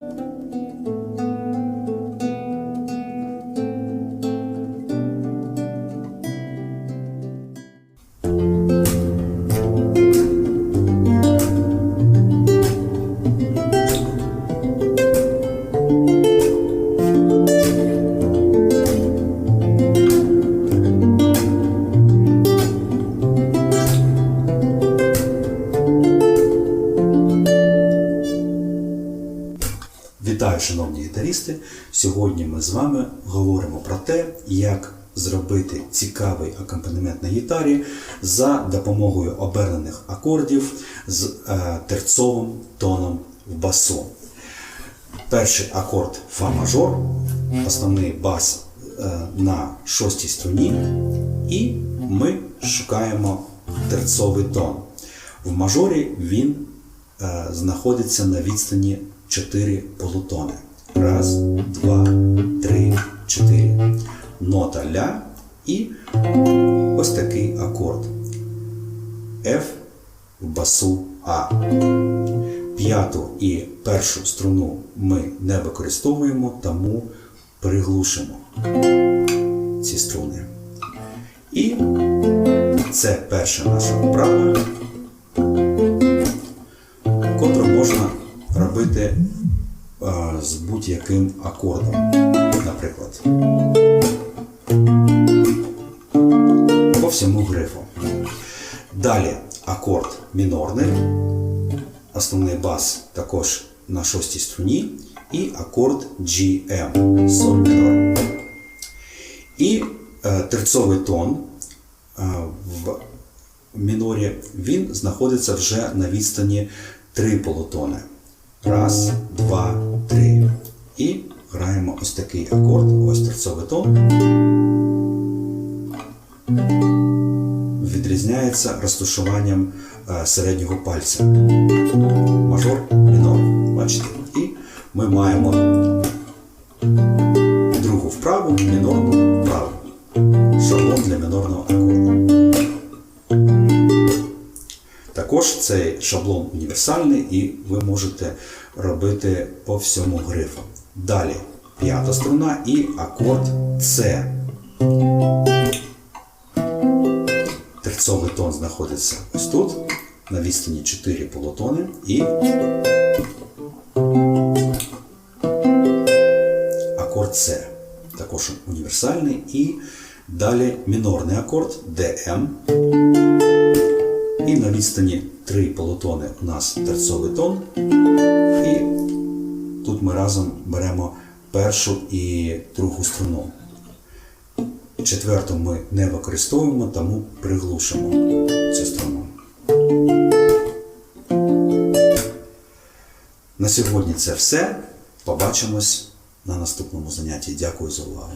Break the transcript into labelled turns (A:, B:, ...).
A: Música Шановні гітаристи! Сьогодні ми з вами говоримо про те, як зробити цікавий акомпанемент на гітарі за допомогою обернених акордів з е, терцовим тоном в басу. Перший акорд Фа мажор, основний бас е, на шостій струні, і ми шукаємо терцовий тон. В мажорі він е, знаходиться на відстані 4 полутони. Раз, два, три, чотири. Нота ля і ось такий акорд. F в басу А. П'яту і першу струну ми не використовуємо, тому приглушимо ці струни. І це перша наша вправа, котру можна робити е, з будь-яким акордом, наприклад. По всьому грифу. Далі акорд мінорний, основний бас також на шостій струні, і акорд GM, соль мінор. І е, терцовий тон е, в мінорі він знаходиться вже на відстані 3 полутони. Раз, два, три. І граємо ось такий акорд, ось терцовий тон. Відрізняється розташуванням е, середнього пальця. Мажор, мінор. Бачите? І ми маємо другу вправу, мінорну вправу. Шаблон для мінорного акорду. Також цей шаблон універсальний і ви можете робити по всьому грифу. Далі п'ята струна і акорд С. Терцовий тон знаходиться ось тут, на відстані 4 полутони і акорд С. Також універсальний і далі мінорний акорд ДМ. І на відстані 3 полутони у нас терцовий тон. І тут ми разом беремо першу і другу струну. Четверту ми не використовуємо, тому приглушимо цю струну. На сьогодні це все. Побачимось на наступному занятті. Дякую за увагу.